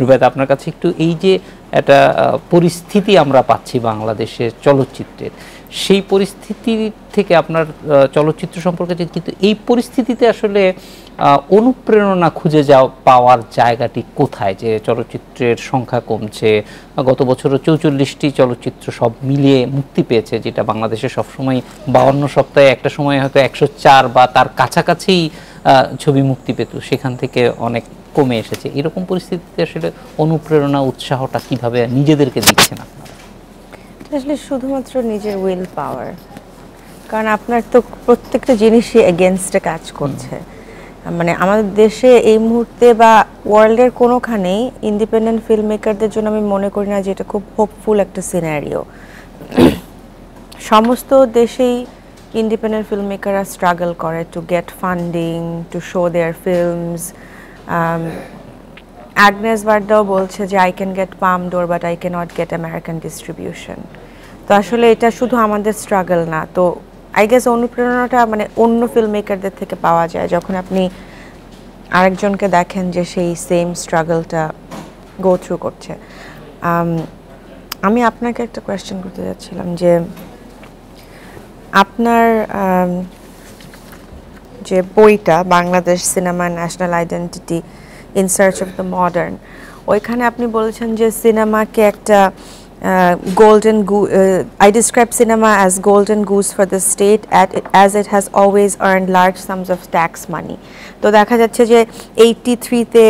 রুবায়ত আপনার কাছে একটু এই যে একটা পরিস্থিতি আমরা পাচ্ছি বাংলাদেশের চলচ্চিত্রের, সেই পরিস্থিতি থেকে আপনার চলচ্চিত্র সম্পর্কে কিন্তু এই পরিস্থিতিতে আসলে অনুপ্রেরণা খুঁজে যাওয়া পাওয়ার জায়গাটি কোথায়? যে চলচ্চিত্রের সংখ্যা কমছে, গত বছরও চৌচল্লিশটি চলচ্চিত্র সব মিলিয়ে মুক্তি পেয়েছে, যেটা বাংলাদেশে সবসময় বাউন্ন সপ্তাহে, একটা সময় হয়তো একশো চার বা তার কাছাকাছি ছবি মুক্তি পেত। সেখান থেকে অনেক কমে এসেছে। এরকম পরিস্থিতিতে আসলে অনুপ্রেরণা উৎসাহটা কীভাবে নিজেদেরকে দিচ্ছেন আপনারা? আসলে শুধুমাত্র নিজের উইল পাওয়ার কারণ আপনার তো প্রত্যেকটা জিনিসই এগেনস্টে কাজ করছে। মানে আমাদের দেশে এই মুহূর্তে বা ওয়ার্ল্ডের কোনোখানেই ইন্ডিপেন্ডেন্ট ফিল্ম মেকারদের জন্য আমি মনে করি না যে এটা খুব হোপফুল একটা সিনারিও সমস্ত দেশেই ইন্ডিপেন্ডেন্ট ফিল্ম মেকাররা স্ট্রাগল করে to get funding to show their films Agnes বার্দাও বলছে যে I can get Palme d'Or but I can't get American distribution তো আসলে এটা শুধু আমাদের স্ট্রাগল না। তো আই গেস অনুপ্রেরণাটা মানে অন্য ফিল্ম মেকারদের থেকে পাওয়া যায়। যখন আপনি আরেকজনকে দেখেন যে সেই সেম স্ট্রাগলটা গো থ্রু করছে। আমি আপনাকে একটা কোয়েশ্চেন করতে যাচ্ছিলাম যে, আপনার যে বইটা Bangladesh cinema national identity in search of the modern ওইখানে আপনি বলেছেন যে সিনেমাকে একটা golden go- uh, I describe cinema as golden goose for the state at, as it has always earned large sums of tax money. তো দেখা যাচ্ছে যে eighty থ্রিতে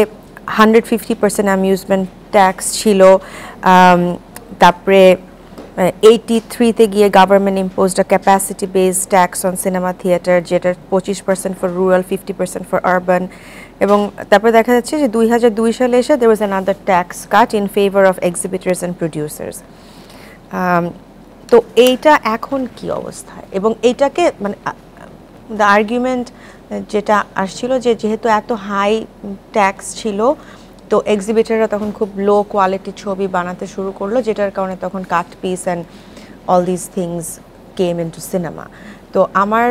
hundred fifty percent amusement tax ছিল তারপরে এইটি থ্রিতে গিয়ে government imposed a capacity based tax on cinema theatre যেটা পঁচিশ percent for rural fifty percent for urban এবং তারপরে দেখা যাচ্ছে যে দুই হাজার দুই সালে এসে there was another tax cut in favour of exhibitors and producers তো এইটা এখন কি অবস্থায় এবং এইটাকে মানে দ্য আর্গুমেন্ট যেটা আসছিল যে যেহেতু এত হাই ট্যাক্স ছিল তো এক্সিবিটাররা তখন খুব লো কোয়ালিটি ছবি বানাতে শুরু করল, যেটার কারণে তখন cut piece and all this things came in to cinema তো আমার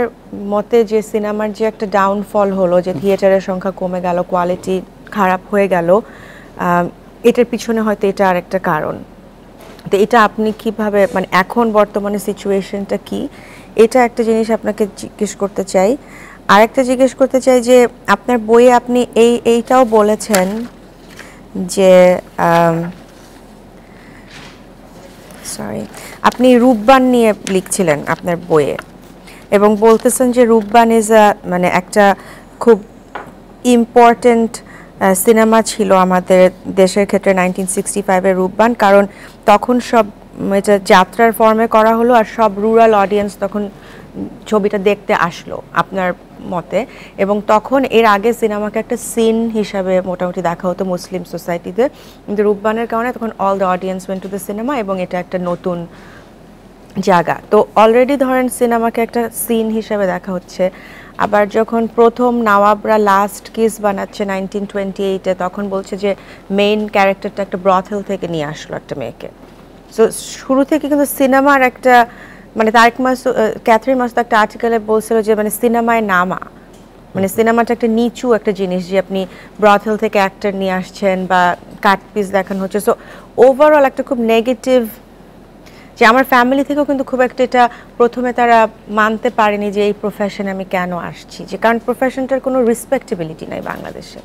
মতে যে সিনেমার যে একটা ডাউনফল হলো, যে থিয়েটারের সংখ্যা কমে গেল কোয়ালিটি খারাপ হয়ে গেল এটার পিছনে হয়তো এটা আর একটা কারণ। তো এটা আপনি কীভাবে মানে এখন বর্তমানে সিচুয়েশনটা কি? এটা একটা জিনিস আপনাকে জিজ্ঞেস করতে চাই। আরেকটা জিজ্ঞেস করতে চাই যে, আপনার বইয়ে আপনি এই, এইটাও বলেছেন যে সরি আপনি রূপবান নিয়ে লিখছিলেন আপনার বইয়ে এবং বলতেছেন যে রূপবান ইজ আ মানে একটা খুব ইম্পর্টেন্ট সিনেমা ছিল আমাদের দেশের ক্ষেত্রে নাইনটিন সিক্সটি ফাইভের রূপবান, কারণ তখন সব এটা যাত্রার ফর্মে করা হলো আর সব রুরাল অডিয়েন্স তখন ছবিটা দেখতে আসলো আপনার মতে, এবং তখন এর আগে সিনেমাকে একটা সিন হিসাবে মোটামুটি দেখা হতো মুসলিম সোসাইটিতে। কিন্তু রূপবানের কারণে তখন all the audience went to the cinema এবং এটা একটা নতুন জায়গা। তো অলরেডি ধরেন সিনেমাকে একটা সিন হিসাবে দেখা হচ্ছে। আবার যখন প্রথম নওয়াবরা লাস্ট কিস বানাচ্ছে নাইনটিন টোয়েন্টি এইটে তখন বলছে যে মেইন ক্যারেক্টারটা একটা ব্রথেল থেকে নিয়ে আসলো একটা মেয়েকে। সো শুরু থেকে কিন্তু সিনেমার একটা মানে তারেক মাস ক্যাথরিন মাস একটা আর্টিকেলে বলছিল যে মানে সিনেমায় নামা। মানে সিনেমাটা একটা নিচু একটা জিনিস যে আপনি ব্রথেল থেকে অ্যাক্টর নিয়ে আসছেন বা কাট পিস দেখানো হচ্ছে। সো ওভারঅল একটা খুব নেগেটিভ যে আমার ফ্যামিলি থেকেও কিন্তু খুব একটা এটা প্রথমে তারা মানতে পারেনি যে এই প্রফেশনে আমি কেন আসছি। যে কারণ প্রফেশনটার কোনো রেসপেক্টেবিলিটি নাই বাংলাদেশে।